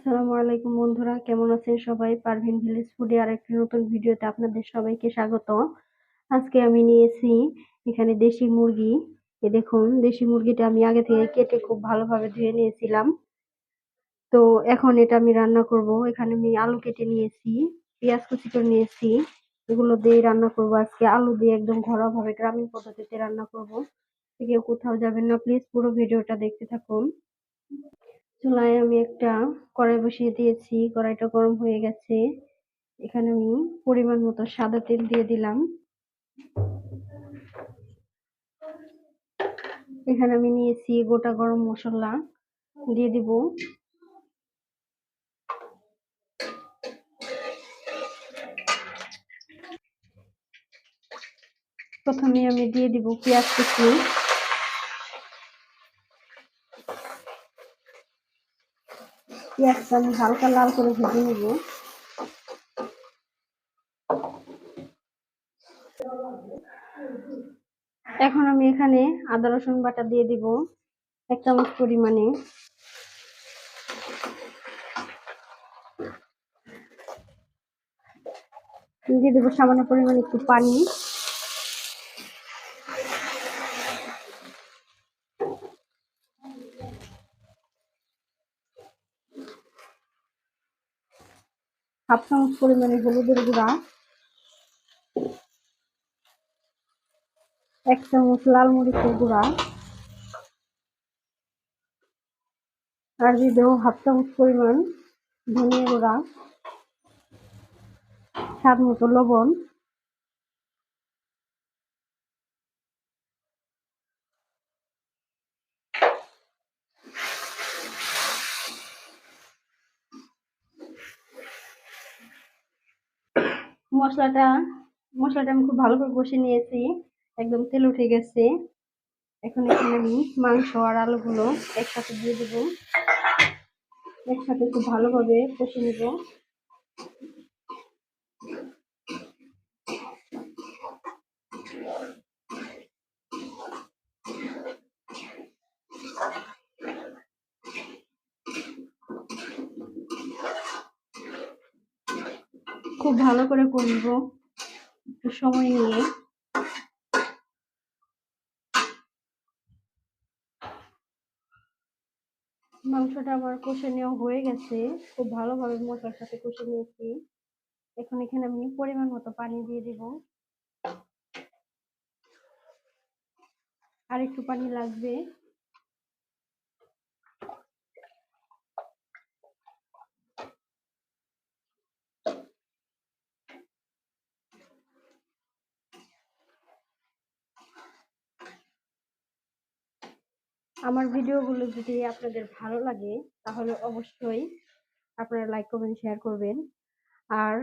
আসসালামু আলাইকুম বন্ধুরা, কেমন আছেন সবাই? পারভিন ভিলেজ ফুডে আর একটি নতুন ভিডিওতে আপনাদের সবাইকে স্বাগত আজকে আমি নিয়েছি এখানে দেশি মুরগি। এ দেখুন, দেশি মুরগিটা আমি আগে থেকে কেটে খুব ভালোভাবে ধুয়ে নিয়েছিলাম। তো এখন এটা আমি রান্না করব। এখানে আমি আলু কেটে নিয়েছি, পেঁয়াজ কুচি করে নিয়েছি। এগুলো দিয়ে রান্না করব আজকে। আলু দিয়ে একদম ঘরোয়া ভাবে গ্রামীণ পদ্ধতিতে রান্না করব। কেউ কোথাও যাবেন না, প্লিজ পুরো ভিডিওটা দেখতে থাকুন। চুলায় আমি একটা কড়াই বসিয়ে দিয়েছি। কড়াইটা গরম হয়ে গেছে। এখানে আমি পরিমাণ মতো সাদা তেল দিয়ে দিলাম। এখানে আমি নিয়েছি গোটা গরম মশলা। দিয়ে দিব। প্রথমে আমি দিয়ে দিব পেঁয়াজ কুচি। পেঁয়াজটা আমি হালকা লাল করে ভেজে নেব। এখন আমি এখানে আদা, রসুন বাটা দিয়ে দিব এক চামচ পরিমাণে। দিয়ে দেবো সামান্য পরিমাণে একটু পানি। হাফ চামচ পরিমাণে হলুদের গুঁড়া, এক চামচ লাল মরিচের গুঁড়া, আর দিয়ে দেবো হাফ চামচ পরিমাণ ধনিয়া গুঁড়া, স্বাদ মতো লবণ। মশলাটা মশলাটা আমি খুব ভালো করে কষে নিয়েছি। একদম তেল উঠে গেছে। এখন এখানে আমি মাংস আর আলুগুলো একসাথে দিয়ে দেবো। একসাথে খুব ভালোভাবে কষে নেব। খুব ভালো করে করব। একটু সময় নিয়ে। মাংসটা আমার কষে নেওয়া হয়ে গেছে। খুব ভালোভাবে মশলার সাথে কষে নিয়েছি। এখন এখানে আমি পরিমাণ মতো পানি দিয়ে দিব। আর একটু পানি লাগবে। আমার ভিডিওগুলো যদি আপনাদের ভালো লাগে, তাহলে অবশ্যই আপনারা লাইক কমেন্ট শেয়ার করবেন। আর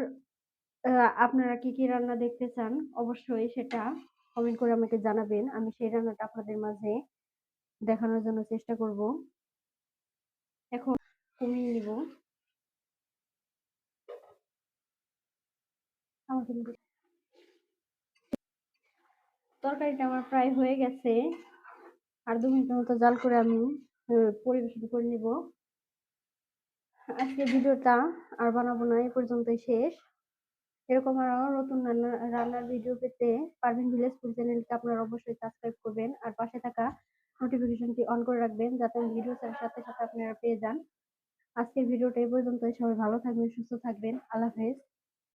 আপনারা কি কি রান্না দেখতে চান, অবশ্যই সেটা কমেন্ট করে আমাকে জানাবেন। আমি সেই রান্নাটা আপনাদের মাঝে দেখানোর জন্য চেষ্টা করব। এখন কমিয়ে নিব। তরকারিটা আমার প্রায় হয়ে গেছে। আর দু মিনিটের মতো জাল করে আমি পরিবেশন করে নিব। আজকে ভিডিওটা আর বানাবো না, এই পর্যন্তই শেষ। এরকম আরও নতুন রান্না, রান্নার ভিডিও পেতে পারভিন ভিলেজ ফুড চ্যানেলকে। আপনারা অবশ্যই সাবস্ক্রাইব করবেন আর পাশে থাকা নোটিফিকেশনটি অন করে রাখবেন, যাতে ভিডিও সাথে সাথে আপনারা পেয়ে যান। আজকের ভিডিওটা এই পর্যন্তই। সবাই ভালো থাকবেন, সুস্থ থাকবেন। আল্লাহ হাফেজ।